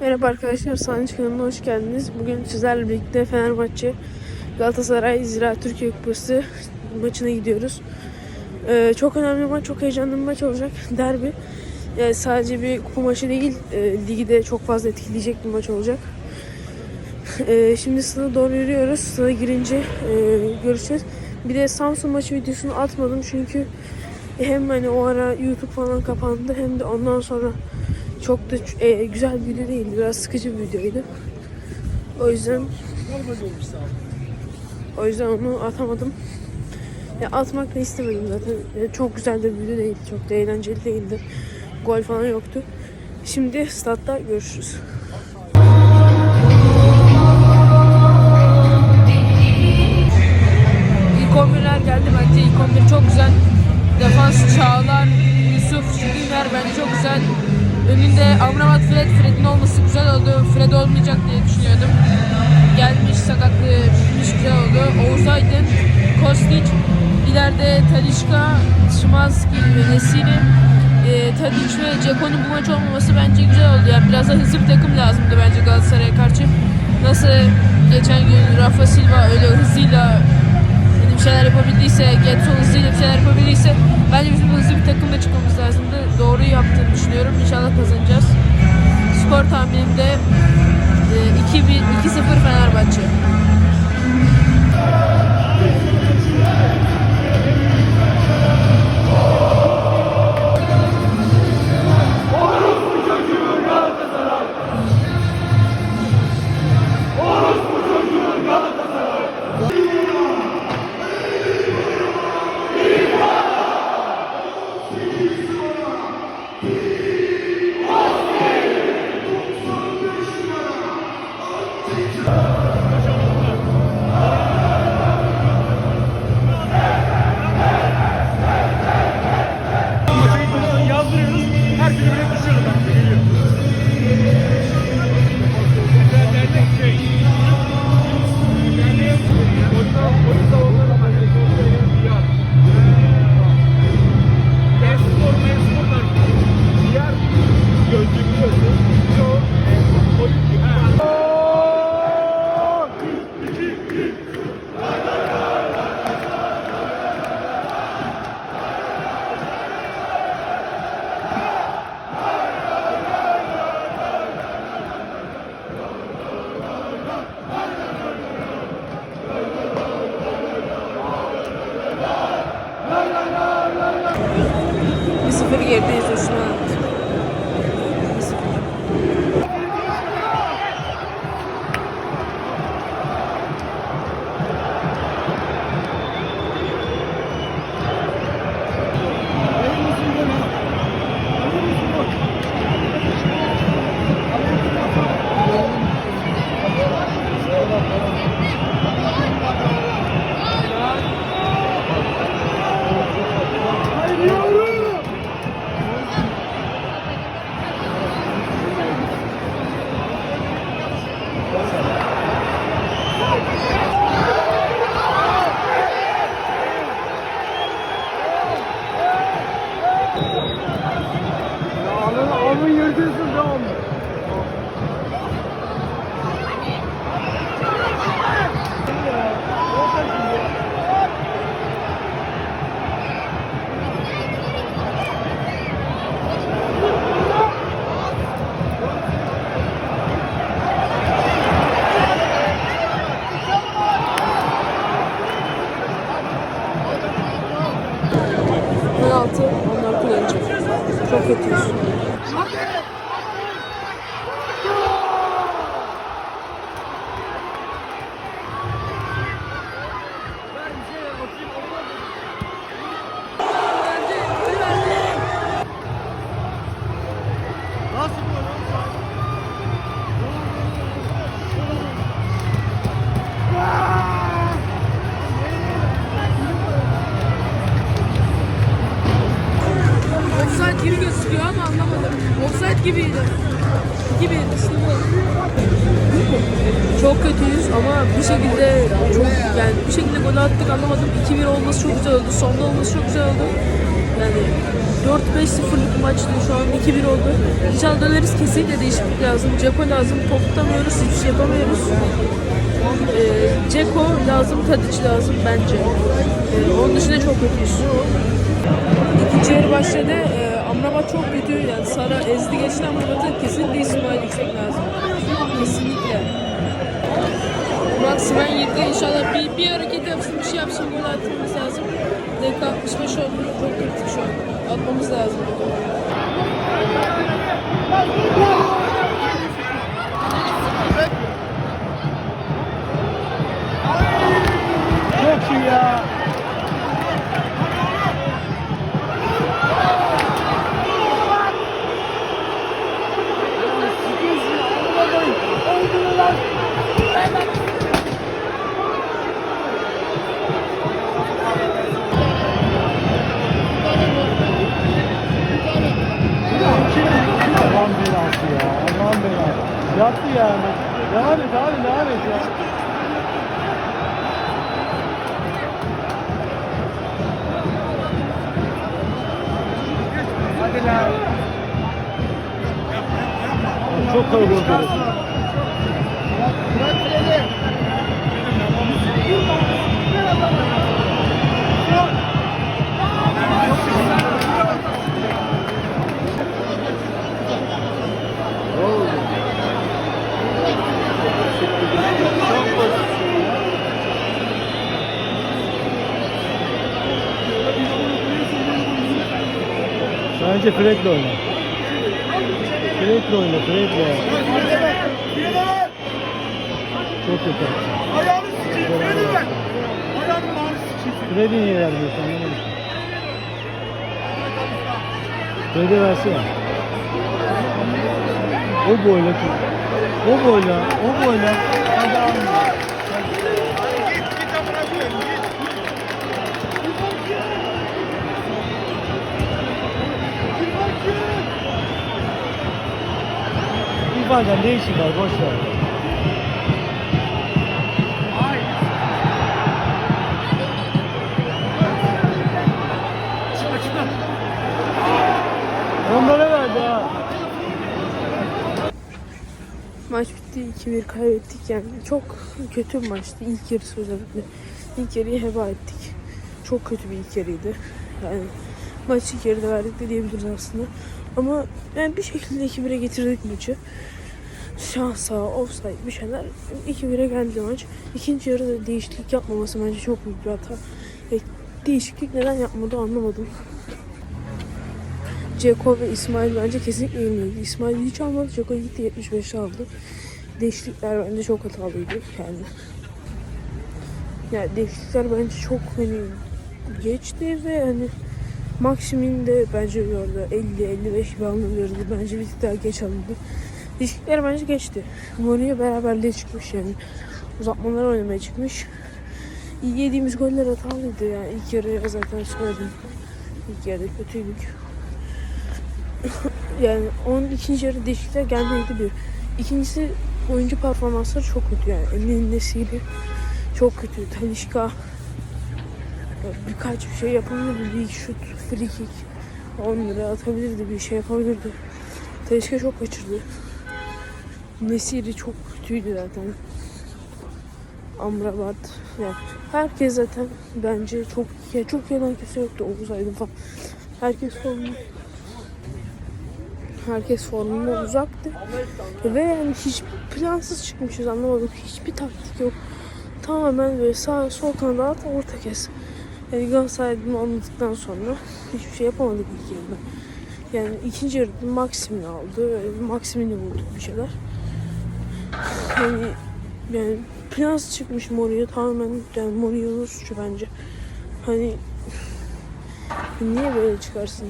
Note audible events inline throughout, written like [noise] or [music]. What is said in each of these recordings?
Merhaba arkadaşlar, Sahne kanalına hoş geldiniz. Bugün sizlerle birlikte Fenerbahçe Galatasaray Zira Türkiye Kupası maçına gidiyoruz. Ee, çok önemli bir maç, çok heyecanlı bir maç olacak. Derbi. Yani sadece bir kupa maçı değil, e, ligi de çok fazla etkileyecek bir maç olacak. Ee, şimdi stada doğru yürüyoruz. Stada girince e, görüşeceğiz. Bir de Samsun maçı videosunu atmadım çünkü hem hani o ara YouTube falan kapandı hem de ondan sonra çok da e, güzel bir video değildi. Biraz sıkıcı bir videoydu. O yüzden o yüzden onu atamadım. Ya atmak da istemedim zaten. E, çok güzel de bir video değildi. Çok da eğlenceli değildi. Gol falan yoktu. Şimdi statta görüşürüz. İlk 11'ler geldi bence. İlk 11 çok güzel. Defans Çağlar, Yusuf, Şükrüner bence çok güzel. Önünde Amrabat Fred, Fred'in olması güzel oldu. Fred olmayacak diye düşünüyordum. Gelmiş, sakatlığı bitmiş güzel oldu. Oğuz Aydın, Kostic, ileride Talişka, Şimanski ve Nesiri. E, Tadic ve Ceko'nun bu maç olmaması bence güzel oldu. Yani biraz da hızlı bir takım lazımdı bence Galatasaray'a karşı. Nasıl geçen gün Rafa Silva öyle hızıyla bir şeyler yapabildiyse, Getson hızıyla bir şeyler yapabildiyse bence bizim hızlı bir takımla çıkmamız lazımdı. Doğruyu yaptığını düşünüyorum. İnşallah kazanacağız. Skor tahminim de e, 2-1, 2-0 Fenerbahçe. 16 onlar kullanacak. Çok kötüyüz. Yani bir şekilde gol attık anlamadım. 2-1 olması çok güzel oldu. Sonda olması çok güzel oldu. Yani 4-5-0'lık maçtı şu an 2-1 oldu. İnşallah döneriz kesinlikle değişiklik lazım. Ceko lazım. Top tutamıyoruz. Hiçbir şey yapamıyoruz. Ee, Ceko lazım. Tadic lazım bence. Ee, onun dışında çok kötüyüz. İkinci yarı başladı. Ee, Amrabat çok kötü. Yani Sara ezdi geçti Amrabat'ı. Kesinlikle İsmail yüksek lazım. Kesinlikle. Maksimen 7 inşallah bir, bir hareket yapsın bir şey yapsın gol atmamız lazım. Dakika 65 oldu. Çok kritik şu an. Atmamız lazım. Yattı yani. Devam et abi devam et ya. Hadi lan. Çok kalabalık orası. Bence Fred'le oyna. Fred'le oyna, Fred'le. Çok kötü. Ayağını sikeyim, Fred'i ver. Ayağını mavi sikeyim. Fred'i niye vermiyorsun anlamadım. Fred'i versene. O boyla. O boyla, o boyla. Hadi alma. İrfancan ne işin var boş ver. Onlara verdi ha. Maç bitti 2-1 kaybettik yani. Çok kötü bir maçtı. İlk yarısı özellikle. İlk yarıyı heba ettik. Çok kötü bir ilk yarıydı. Yani maç ilk yarıda verdik de diyebiliriz aslında. Ama yani bir şekilde 2-1'e getirdik maçı. Şansa, offside bir şeyler. 2-1'e geldi maç. İkinci yarıda değişiklik yapmaması bence çok büyük bir hata. E, değişiklik neden yapmadı anlamadım. Ceko ve İsmail bence kesinlikle yenildi. İsmail hiç almadı. Ceko gitti 75 aldı. Değişiklikler bence çok hatalıydı yani. Yani değişiklikler bence çok hani geçti ve hani Maxim'in de bence yordu. 50-55 gibi alınıyordu. Bence bir tık daha geç alındı. Değişiklikler bence geçti. Mourinho beraberliğe çıkmış yani. Uzatmalar oynamaya çıkmış. İyi yediğimiz goller hatalıydı yani. İlk yarıya zaten söyledim. İlk yarıda kötüydük. [coughs] yani onun ikinci yarı değişiklikler gelmeydi bir. İkincisi oyuncu performansları çok kötü yani. Emin Nesiri çok kötü. Talişka birkaç bir şey yapabilirdi. Bir şut, free kick 10 lira atabilirdi. Bir şey yapabilirdi. Talişka çok kaçırdı. Nesiri çok kötüydü zaten. Amrabat. Yani herkes zaten bence çok ya çok yalan kimse yoktu. Oğuz Aydın falan. Herkes formlu. Herkes formunda uzaktı. Ve yani hiç plansız çıkmışız anlamadım. Hiçbir taktik yok. Tamamen böyle sağ sol kanada at orta kes. Yani Galatasaray'ın anladıktan sonra hiçbir şey yapamadık ilk yarıda. Yani ikinci yarıda Maxim'i aldı. Maxim'ini bulduk bir şeyler. Yani, yani plans çıkmış Mourinho tamamen yani Mourinho'nun suçu bence. Hani niye böyle çıkarsın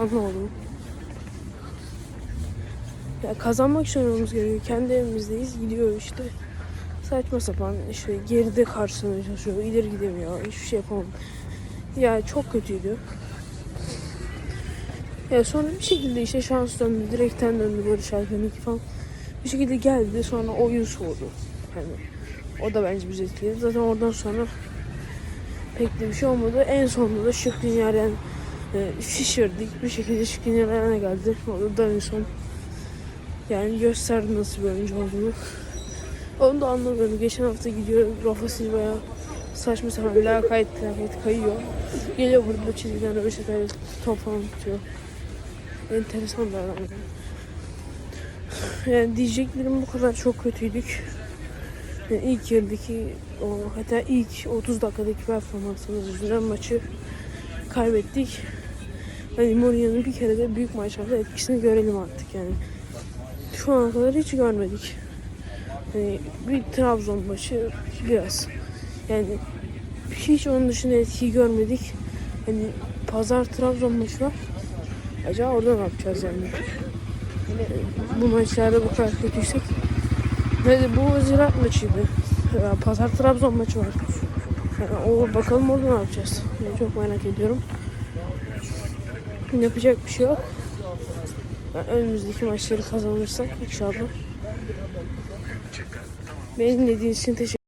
anlamadım. Ya kazanmak için oynamamız gerekiyor. Kendi evimizdeyiz. Gidiyor işte. Saçma sapan işte geride karşılamaya çalışıyor. ileri gidemiyor. Hiçbir şey yapamadı. Ya çok kötüydü. Ya sonra bir şekilde işte şans döndü. Direkten döndü Barış Alper'in iki falan. Bir şekilde geldi. Sonra oyun soğudu. Yani o da bence bizi etkiledi. Zaten oradan sonra pek de bir şey olmadı. En sonunda da Şıkrın yani e, şişirdik. Bir şekilde Şikrinyar'a geldi. O da Davinson. Yani gösterdi nasıl bir oyuncu olduğunu. Onu da anlamıyorum. Geçen hafta gidiyor Rafa Silva'ya saçma sapan lakayt lakayt kayıyor. Geliyor burada çizgiden röveşatayla top falan tutuyor. Enteresan bir adam. Yani. Yani diyeceklerim bu kadar çok kötüydük. Yani ilk yarıdaki o hatta ilk 30 dakikadaki performansımız yüzünden maçı kaybettik. Hani Mourinho'nun bir kere de büyük maçlarda etkisini görelim artık yani. Şu ana kadar hiç görmedik. Hani bir Trabzon maçı biraz. Yani hiç onun dışında etkiyi görmedik. Hani pazar Trabzon maçı var. Acaba orada ne yapacağız yani? Bu maçlarda bu kadar kötüysek. Neydi bu Ziraat maçıydı. Pazar Trabzon maçı var. O bakalım orada ne yapacağız. Yani çok merak ediyorum. Yapacak bir şey yok. Önümüzdeki maçları kazanırsak inşallah. Beni dinlediğiniz için teşekkür